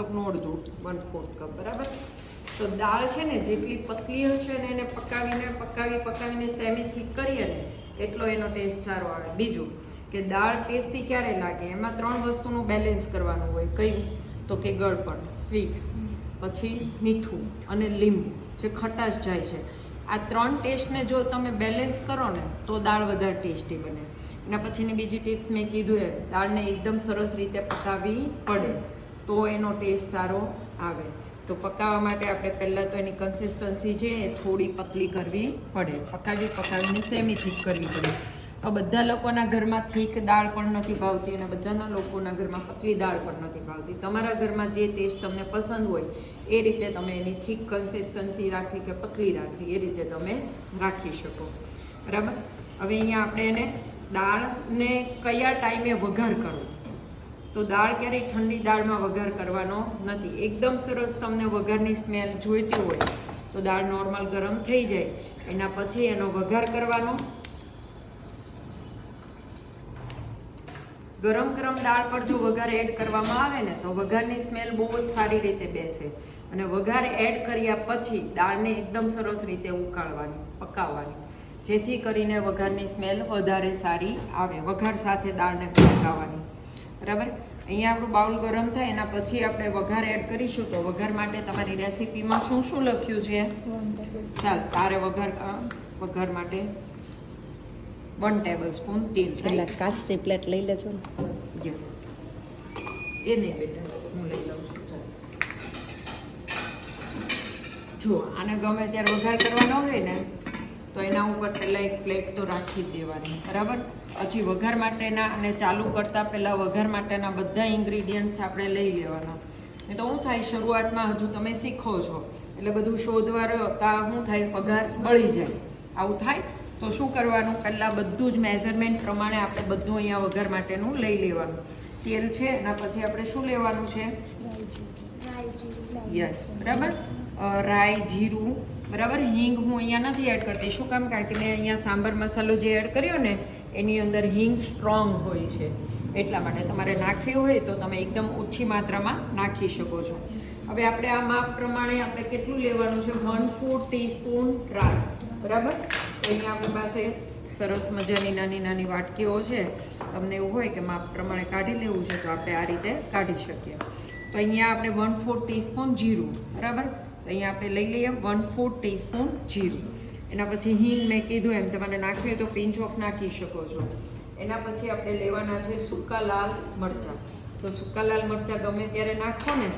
કપનું અડધું one fourth cup બરાબર? તો દાળ છે ને, જેટલી પતલી હશે ને એને પકાવીને, પકાવી, પકાવીને સેમી થીક કરીએ ને, એટલો એનો ટેસ્ટ સારો આવે. બીજું કે દાળ ટેસ્ટી ક્યારે લાગે? એમાં ત્રણ વસ્તુનું બેલેન્સ કરવાનું હોય, કયું? તો કે ગળપણ સ્વીટ પછી મીઠું અને લીંબુ, જે ખટાશ જાય છે. આ ત્રણ ટેસ્ટને જો તમે બેલેન્સ કરો ને, તો દાળ વધારે ટેસ્ટી બને. એના પછીની બીજી ટિપ્સ મેં કીધું એ, દાળને એકદમ સરસ રીતે પકાવવી પડે. તો એનો ટેસ્ટ સારો આવે. તો પકાવવા માટે આપણે પહેલાં તો એની કન્સિસ્ટન્સી છે એ થોડી પતલી કરવી પડે. પકાવી પકાવીને સેમી થીક કરવી પડે. તો બધા લોકોના ઘરમાં થીક દાળ પણ નથી ભાવતી અને બધાના લોકોના ઘરમાં પતલી દાળ પણ નથી ભાવતી. તમારા ઘરમાં જે ટેસ્ટ તમને પસંદ હોય, એ રીતે તમે એની થીક કન્સિસ્ટન્સી રાખવી કે પતલી રાખવી એ રીતે તમે રાખી શકો. બરાબર? હવે અહીંયા આપણે એને દાળને કયા ટાઈમે વઘાર કરવો? તો દાળ ક્યારેય ઠંડી દાળમાં વઘાર કરવાનો નથી. એકદમ સરસ તમને વઘારની સ્મેલ જોઈતી હોય તો દાળ નોર્મલ ગરમ થઈ જાય. એના પછી એનો વઘાર કરવાનો. ગરમ ગરમ દાળ પર જો વઘાર એડ કરવામાં આવે ને તો વઘારની સ્મેલ બહુ જ સારી રીતે બેસે. અને વઘાર એડ કર્યા પછી દાળને એકદમ સરસ રીતે ઉકાળવાની, પકાવવાની. જેથી કરીને વઘારની સ્મેલ વધારે સારી આવે. વઘાર સાથે દાળને પકાવવાની. બરાબર? અહીંયા આપણું બાઉલ ગરમ થાય એના પછી આપણે વઘાર એડ કરીશું. તો વઘાર માટે તમારી રેસીપીમાં શું શું લખ્યું છે? ચાલ તારે વઘાર વઘાર માટે વન ટેબલ સ્પૂન તેલ. એટલે કાચની પ્લેટ લઈ લેજો ને. યસ એ નહીં બેટા હું લઈ લઉં છું. ચાલ. જો આને ગમે ત્યારે વઘાર કરવાનો હોય ને તો એના ઉપર પહેલાં એક પ્લેટ તો રાખી જ દેવાની બરાબર? પછી વઘાર માટેના અને ચાલુ કરતાં પહેલાં વઘાર માટેના બધા ઇન્ગ્રીડિયન્ટ્સ આપણે લઈ લેવાના. નહીં તો શું થાય શરૂઆતમાં હજુ તમે શીખો છો એટલે બધું શોધવા રહેતા શું થાય પગાર બળી જાય. આવું થાય તો શું કરવાનું? પહેલાં બધું જ મેઝરમેન્ટ પ્રમાણે આપણે બધું અહીંયા વઘાર માટેનું લઈ લેવાનું. તેલ છે એના પછી આપણે શું લેવાનું છે? યસ બરાબર? રાઈ જીરું બરાબર? હિંગ હું અહીંયા નથી એડ કરતી. શું કામ? કારણ કે મેં અહીંયા સાંભાર મસાલો જે એડ કર્યો ને, એની અંદર હિંગ સ્ટ્રોંગ હોય છે. એટલા માટે તમારે નાખવી હોય તો તમે એકદમ ઓછી માત્રામાં નાખી શકો છો. હવે આપણે આ માપ પ્રમાણે આપણે કેટલું લેવાનું છે? વન ફોર ટીસ્પૂન રાઈ. બરાબર? અહીંયા આપણી પાસે સરસ મજાની નાની નાની વાટકીઓ છે. તમને એવું હોય કે માપ પ્રમાણે કાઢી લેવું છે તો આપણે આ રીતે કાઢી શકીએ. તો અહીંયા આપણે વન ફોર ટીસ્પૂન જીરું. બરાબર? અહીંયા આપણે લઈ લઈએ વન ફોર્થ ટીસ્પૂન જીરું. એના પછી હિંગ મેં કીધું એમ, તમારે નાખવી તો પિંચ ઓફ નાખી શકો છો. એના પછી આપણે લેવાના છે સૂકા લાલ મરચાં. તો સૂકા લાલ મરચાં ગમે ત્યારે નાખો ને,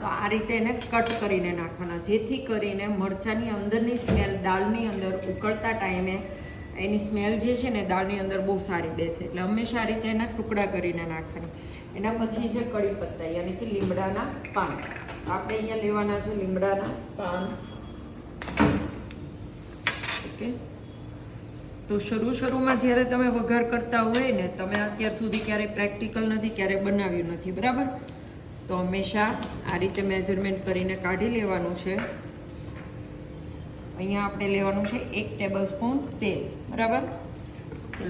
તો આ રીતે એને કટ કરીને નાખવાના. જેથી કરીને મરચાંની અંદરની સ્મેલ દાળની અંદર ઉકળતા ટાઈમે એની સ્મેલ જે છે ને દાળની અંદર બહુ સારી બેસે. એટલે હંમેશા રીતે એના ટુકડા કરીને નાખવાના. એના પછી છે કડી પત્તા, યાની કે લીમડાના પાન. આપણે અહીંયા લેવાના છે લીમડાના પાન. ઓકે. તો શરૂ શરૂમાં જ્યારે તમે વઘાર કરતા હોય ને, તમે અત્યાર સુધી ક્યારેય પ્રેક્ટિકલ નથી, ક્યારેય બનાવ્યું નથી, બરાબર? તો હંમેશા આ રીતે મેઝરમેન્ટ કરીને કાઢી લેવાનું છે. અહીંયા આપણે લેવાનું છે એક ટેબલ સ્પૂન તેલ, બરાબર?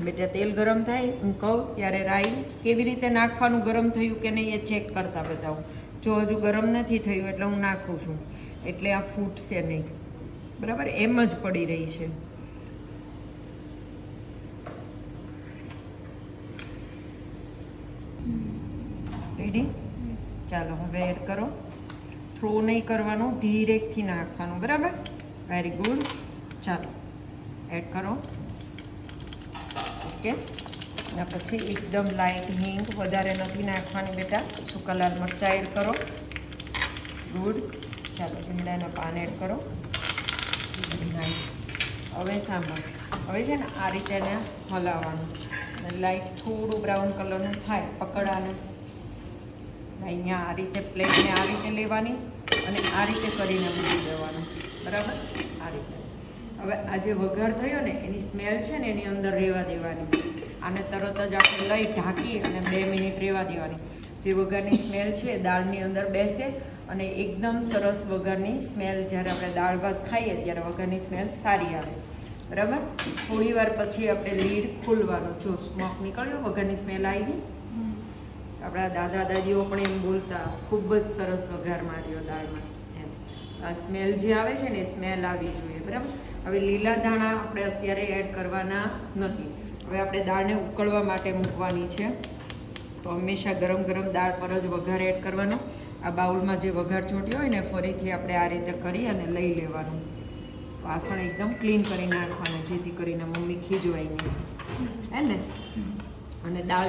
બેટા, તેલ ગરમ થાય, હું કહું, ત્યારે રાઈ કેવી રીતે નાખવાનું, ગરમ થયું કે નહીં એ ચેક કરતા બતાવું. જો હજુ ગરમ નથી થયું એટલે હું નાખું છું. એટલે આ ફૂટશે નહીં. બરાબર? એમ જ પડી રહી છે. રેડી ચાલો, હવે એડ કરો. થ્રો નહીં કરવાનું, ધીરેકથી નાખવાનું. બરાબર? વેરી ગુડ ચાલો એડ કરો. ઓકે એના પછી એકદમ લાઇટ હિંગ વધારે નથી નાખવાની બેટા. સૂકા લાલ મરચાં એડ કરો. ગુડ. ચાલો, ભીંડાના પાન એડ કરો. હવે સાંભળ. હવે છે ને આ રીતે એને હલાવવાનું લાઈટ થોડું બ્રાઉન કલરનું થાય, પકડાને. અહીંયા આ રીતે પ્લેટને આ રીતે લેવાની અને આ રીતે કરીને મૂકી દેવાનું. બરાબર? આ રીતે. હવે આ જે વઘાર થયો ને એની સ્મેલ છે ને એની અંદર રહેવા દેવાની. આને તરત જ આપણે લઈ ઢાંકી અને બે મિનિટ રહેવા દેવાની. જે વઘારની સ્મેલ છે દાળની અંદર બેસે અને એકદમ સરસ વઘારની સ્મેલ જ્યારે આપણે દાળ ભાત ખાઈએ ત્યારે વઘારની સ્મેલ સારી આવે. બરાબર? થોડી વાર પછી આપણે લીડ ખોલવાનું. જો સ્મોક નીકળ્યો વઘારની સ્મેલ આવી. આપણા દાદા દાદીઓ પણ એમ બોલતા ખૂબ જ સરસ વઘાર માર્યો દાળમાં. આ સ્મેલ જે આવે છે ને સ્મેલ આવવી જોઈએ, બરાબર? હવે લીલા દાણા આપણે અત્યારે એડ કરવાના નથી. હવે આપણે દાળને ઉકળવા માટે મૂકવાની છે. તો હંમેશા ગરમ ગરમ દાળ પર જ વઘાર એડ કરવાનો. આ બાઉલમાં જે વઘાર ચોટ્યો હોય ને, ફરીથી આપણે આ રીતે કરી અને લઈ લેવાનું. વાસણ એકદમ ક્લીન કરી નાખવાના, જેથી કરીને મમ્મી ખીજવાય નહીં. હે ને? અને દાળ